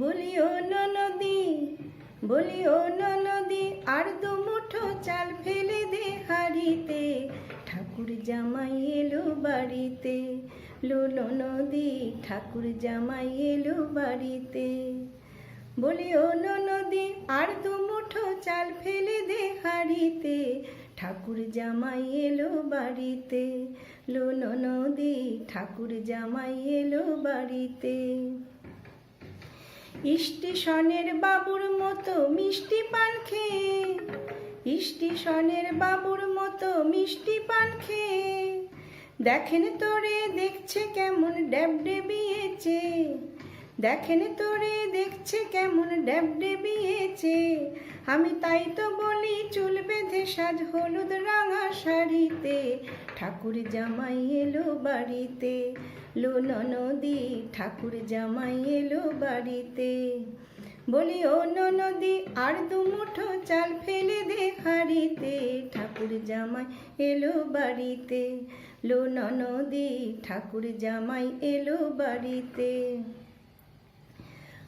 বলি ও নদী বলি ও নদী আর দু মুঠো চাল ফেলে দে হাড়িতে। ঠাকুর জামাই এলো বাড়িতে, লোলো নদী, ঠাকুর জামাই এলো বাড়িতে। বলি ও নদী আর দু মুঠো চাল ফেলে দে হাড়িতে। ঠাকুর জামাই এলো বাড়িতে, লোলো নদী, ঠাকুর জামাই এলো বাড়িতে। স্টেশনের বাবুর মতো মিষ্টি পান খেয়ে, স্টেশনের বাবুর মতো মিষ্টি পান খেয়ে। দেখেন তোরে দেখছে কেমন ড্যাব ডেবিয়েছে, দেখেন তোরে দেখছে কেমন ড্যাব ডেবিয়েছে। আমি তাই তো বলি চুল বেঁধে সাজ হলুদ রাঙা শাড়িতে, ঠাকুর জামাই এলো বাড়িতে। লোন নদী, ঠাকুর জামাই এলো বাড়িতে। বলি ও নদী আর দু মুঠো চাল ফেলে দে হাড়িতে। ঠাকুর জামাই এলো বাড়িতে। লোন নদী, ঠাকুর জামাই এলো বাড়িতে।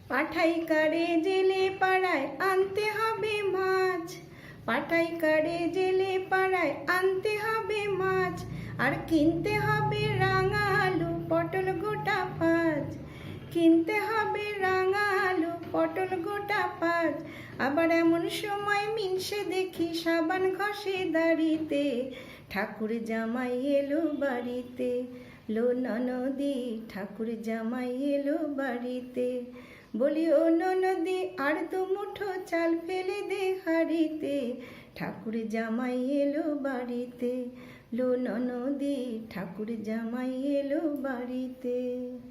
পাঠাই কারে জেলে পাড়ায় আনতে হবে মাছ। পাঠাই কারে জেলে পাড়ায় আনতে হবে মাছ। আর কিনতে হবে রাঙা পটল গোটা পাঁচ কিনতে হবে রাঙা আলু, পটল গোটা পাঁচ আবার এমন সময় মিনসে দেখি সাবান ঘষে দাড়িতে। ঠাকুর জামাই এলো বাড়িতে। লো নদী ঠাকুর জামাই এলো বাড়িতে। বলি, ও নদী আর দু মুঠো চাল ফেলে দে হাড়িতে। ঠাকুর জামাই এলো বাড়িতে। লো নদী ঠাকুর জামাই এলো বাড়িতে।